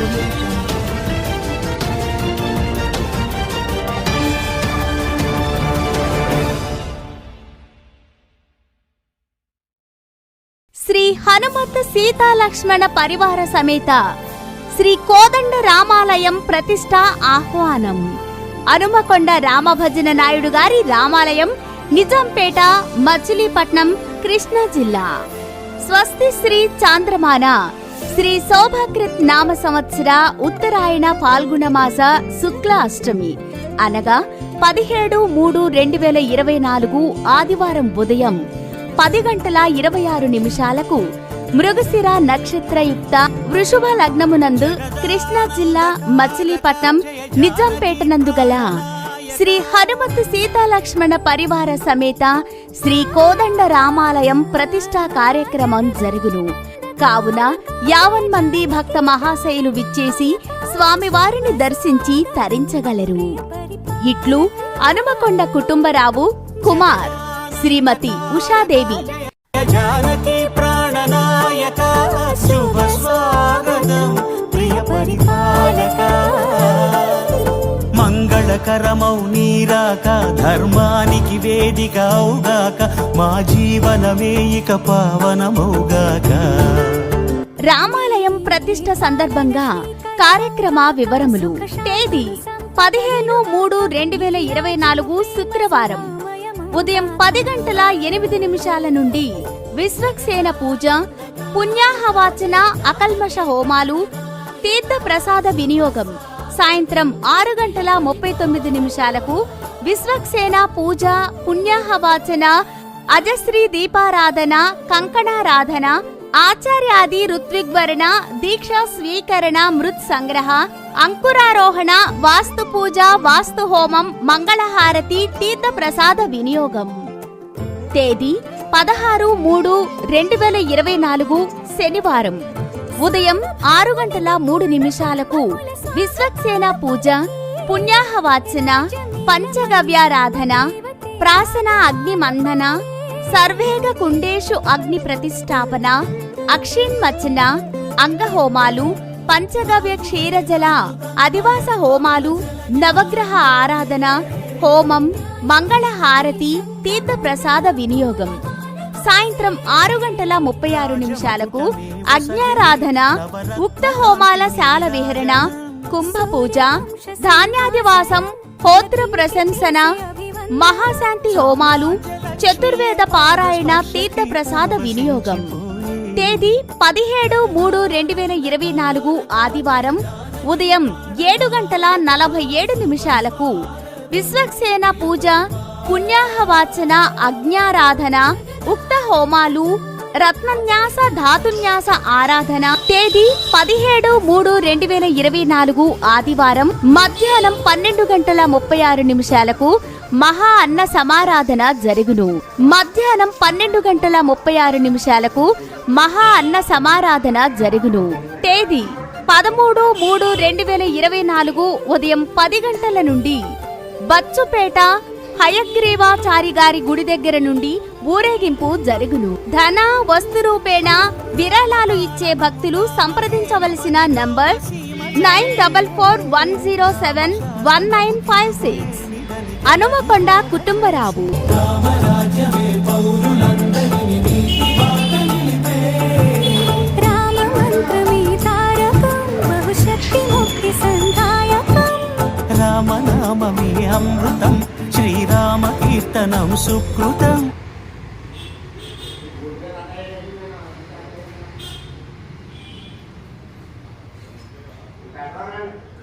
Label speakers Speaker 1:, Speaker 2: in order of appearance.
Speaker 1: శ్రీ హనుమత్ సీతాలక్ష్మణ పరివార సమేత శ్రీ కోదండ రామాలయం ప్రతిష్ట ఆహ్వానం. హనుమకొండ రామభజన నాయుడు గారి రామాలయం నిజాంపేట మచిలీపట్నం కృష్ణా జిల్లా. స్వస్తి శ్రీ చాంద్రమాన. శ్రీ శోభాకృత్ నామ సంవత్సర ఉత్తరాయణ పాల్గొన మాస శుక్ల అష్టమి. అనగా పదిహేడు మూడు రెండు వేల ఇరవై నాలుగు ఆదివారం ఉదయం పది గంటల ఇరవై ఆరు నిమిషాలకు మృగశిర నక్షత్రయుక్త వృషభ లగ్నమునందు కృష్ణా జిల్లా మచిలీపట్నం నిజాంపేట నందు గల శ్రీ హనుమత్ సీతాలక్ష్మణ పరివార సమేత శ్రీ కోదండ రామాలయం ప్రతిష్టా కార్యక్రమం జరుగును. కావున యావన్ మంది భక్త మహాశయులు విచ్చేసి స్వామివారిని దర్శించి తరించగలరు. ఇట్లు హనుమకొండ కుటుంబరావు కుమార్ శ్రీమతి ఉషాదేవి.
Speaker 2: జానకి ప్రాణనాయక శుభ స్వాగతం. మంగళకరమౌ నీరాక ధర్మానికి వేదిక అవుగాక మా జీవనమే ఇక పావనమౌగాక
Speaker 1: రామాలయం ప్రతిష్ట సందర్భంగా కార్యక్రమ వివరములు. తేదీ పదిహేను మూడు రెండు వేల ఇరవై నాలుగు శుక్రవారం. ఉదయం పది గంటల ఎనిమిది నిమిషాల నుండి విశ్వక్సేన పూజ పుణ్యాహవాచన అకల్మష హోమాలు తీర్థ ప్రసాద వినియోగం. సాయంత్రం ఆరు గంటల ముప్పై తొమ్మిది నిమిషాలకు విశ్వక్సేన పూజ పుణ్యాహవాచన అజశ్రీ దీపారాధన కంకణారాధన ఆచార్యాది ఋత్విగ్వరణ దీక్ష స్వీకరణ మృత్ సంగ్రహ అంకురారోహణ వాస్తు పూజ వాస్తు హోమం మంగళహారతి తీర్థ ప్రసాద వినియోగం. తేదీ పదహారు మూడు రెండు వేల ఇరవై నాలుగు శనివారం. ఉదయం ఆరు గంటల మూడు నిమిషాలకు విశ్వక్సేన పూజ పుణ్యాహవాచన పంచగవ్యారాధన ప్రాసన అగ్నిమందన సర్వేగ కుండేషు అగ్ని ప్రతిష్టాపన అక్షిన్మచన అంగహోమాలు పంచగవ్య క్షీరజల అదివాస హోమాలు నవగ్రహ ఆరాధన హోమం మంగళహారతి తీర్థప్రసాద వినియోగం. సాయంత్రం ఆరు గంటల ముప్పై ఆరు నిమిషాలకు అజ్ఞారాధన ఉక్త హోమాల శాల విహరణ కుంభ పూజ ధాన్యాదివాసం హోత్ర ప్రశంసన మహాశాంతి హోమాలు చతుర్వేద పారాయణ తీర్థ ప్రసాద వినియోగం. తేదీ పదిహేడు మూడు రెండు వేల ఇరవై నాలుగు ఆదివారం ఉదయం ఏడు గంటల నలభై ఏడు నిమిషాలకు విశ్వక్సేన పూజ పుణ్యాహవాచన అజ్ఞారాధన ఉక్త హోమాలు రత్నన్యాస ధాతున్యాస ఆరాధన తేదీ పదిహేడు మూడు రెండు వేల ఇరవై నాలుగు ఆదివారం మధ్యాహ్నం పన్నెండు గంటల ముప్పై ఆరు నిమిషాలకు మహా అన్న సమారాధన జరుగును. మధ్యాహ్నం పన్నెండు గంటల ముప్పై ఆరు నిమిషాలకు మహా అన్న సమారాధన జరుగును. తేదీ పదమూడు మూడు రెండు వేల ఇరవై నాలుగు ఉదయం పది గంటల నుండి బచ్చుపేట హయగ్రీవాచారి గారి గుడి దగ్గర నుండి ఊరేగింపు జరుగును. ధన వస్తు రూపేణ విరాళాలు ఇచ్చే భక్తులు సంప్రదించవలసిన number nine double four one zero seven one nine five six. Hanumakonda Kutumbarao.
Speaker 2: రామనామమే అమృతం శ్రీరామ కీర్తనం సుకృతం. That